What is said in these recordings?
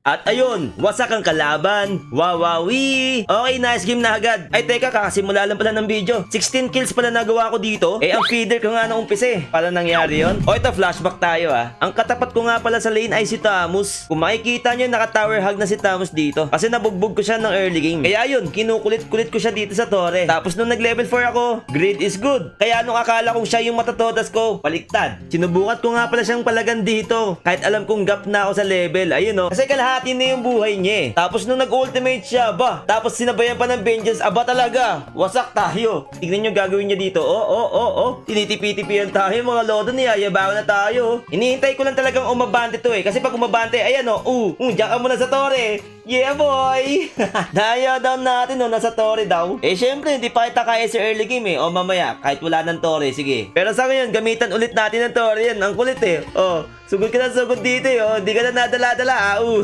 At ayun, wasak ang kalaban. Wawawi! Okay, nice game na agad. Ay teka, kakasimula lang pala ng video. 16 kills pala nagawa ko dito. Eh, ang feeder ko nga nung umpisa eh. Pala nangyari yon. O ito, flashback tayo ah. Ang katapat ko nga pala sa lane ay si Tamus. Kung makikita nyo, naka-tower hug na si Tamus dito. Kasi nabugbog ko siya ng early game. Kaya yun, kinukulit-kulit ko siya dito sa tore. Tapos nung nag-level 4 ako, grid is good. Kaya nung akala kong siya yung matatodas ko, baliktad. Sinubukan ko nga pala siyang palagan dito. Kahit alam kong gap na ako sa level. Ayun oh. Kasi kalahati na yung buhay niya eh. Tapos nung nag-ultimate siya, ba? Tapos sinabayan pa ng vengeance, aba talaga. Wasak tayo. Tignan nyo gagawin niya dito. Oh, oh, oh, oh. Tinitipi-tipian tayo mga lodo niyayabawan na tayo. Inihintay ko lang talagang umabante to eh. Kasi pag umabante, ayan oh, uh, uh, diyan ka muna sa tore. Yeah boy! Naya down natin no, nasa tore daw. Eh syempre, hindi pa kita kaya sa early game eh. O mamaya, kahit wala ng tore, sige. Pero sa ngayon, gamitan ulit natin ng tore yan. Ang kulit eh. Oh, sugod ka na sugod dito eh. Oh, hindi ka na nadala-dala. Ah, uh.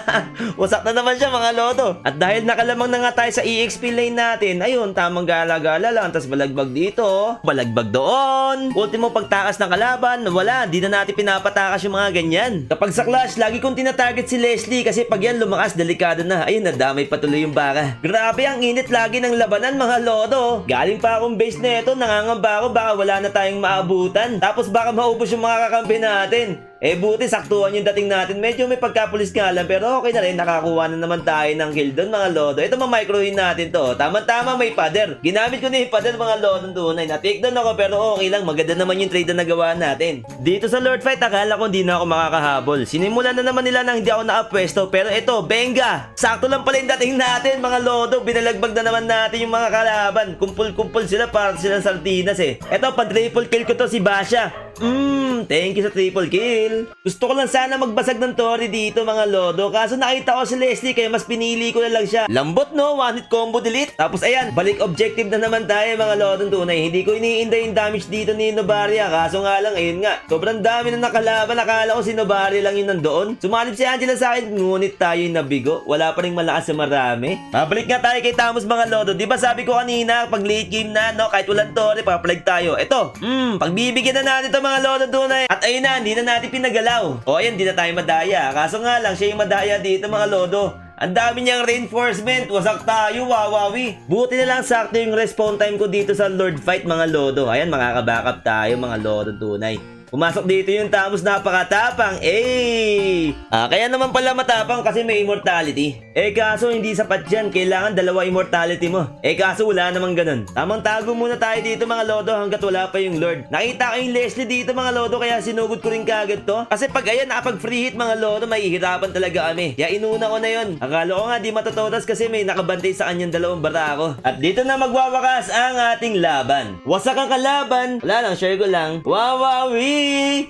Wasak na naman siya mga loto. At dahil nakalamang na nga tayo sa EXP lane natin, ayun, tamang gala-gala lang. Tapos balagbag dito, balagbag doon. Ultimo pagtakas ng kalaban, wala, di na natin pinapatakas yung mga ganyan. Kapag sa clash, lagi kong tinatarget si Leslie kasi pag yan lumakas, delikado na. Ayun, nadamay patuloy yung baka. Grabe ang init lagi ng labanan mga lodo. Galing pa akong base na ito, nangangamba ako baka wala na tayong maabutan. Tapos baka maubos yung mga kakampi natin. Eh buti saktuhan yung dating natin. Medyo may pagkapulis nga lang pero okay na rin. Nakakuha na naman tayo ng kill doon mga lodo. Ito mamicrohin natin to. Tama-tama may pader. Ginamit ko na yung pader mga lodo tunay. Na-take down ako pero okay lang. Maganda naman yung trade na nagawa natin. Dito sa Lord Fight akala ko hindi na ako makakahabol. Sinimulan na naman nila nang hindi ako nakapwesto. Pero ito, benga! Sakto lang pala yung dating natin mga lodo. Binalagbag na naman natin yung mga kalaban. Kumpul-kumpul sila para silang sardinas eh. Ito, pa-triple kill ko to si Basha. Mmm, thank you sa triple kill. Gusto ko lang sana magbasag ng Tori dito mga lodo. Kaso nakita ko si Leslie kaya mas pinili ko na lang siya. Lambot no, one hit combo delete. Tapos ayan, balik objective na naman tayo mga lodo tunay. Hindi ko iniinda yung damage dito ni Novaria. Kaso nga lang, ayun nga. Sobrang dami na nakalaban. Nakala ko si Novaria lang yun nandoon. Sumanib si Angela sa akin, ngunit tayo yung nabigo. Wala pa rin malakas sa marami. Babalik nga tayo kay Tamos mga lodo. Di ba sabi ko kanina, pag late game na, no, kahit walang Tori, papalag tayo. Ito, hmm, pagbibigyan na natin to mga lodo tunay. At ayun na, hindi na natin pinagalaw. O ayan, hindi na tayo madaya. Kaso nga lang, siya yung madaya dito mga lodo. Ang dami niyang reinforcement, wasak tayo, wawawi. Buti na lang sakto yung respawn time ko dito sa Lord Fight mga lodo. Ayan, makakabackup tayo mga lodo tunay. Pumasok dito yung Tamos napakatapang. Eh! Ah, kaya naman pala matapang kasi may immortality. Eh kaso hindi sapat yan. Kailangan dalawa immortality mo. Eh kaso wala namang ganun. Tamang tago muna tayo dito mga lodo hanggat wala pa yung Lord. Nakita ko yung Leslie dito mga lodo kaya sinugod ko rin kagad to. Kasi pag ayan nakapag free hit mga lodo mahihirapan talaga kami. Kaya inuna ko na yon. Akala ko nga di matatotas kasi may nakabantay sa kanyang dalawang barako. At dito na magwawakas ang ating laban. Wasak ang kalaban. Wala lang, share ko lang. Wawawi!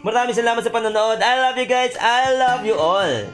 Maraming salamat sa panonood. I love you guys. I love you all.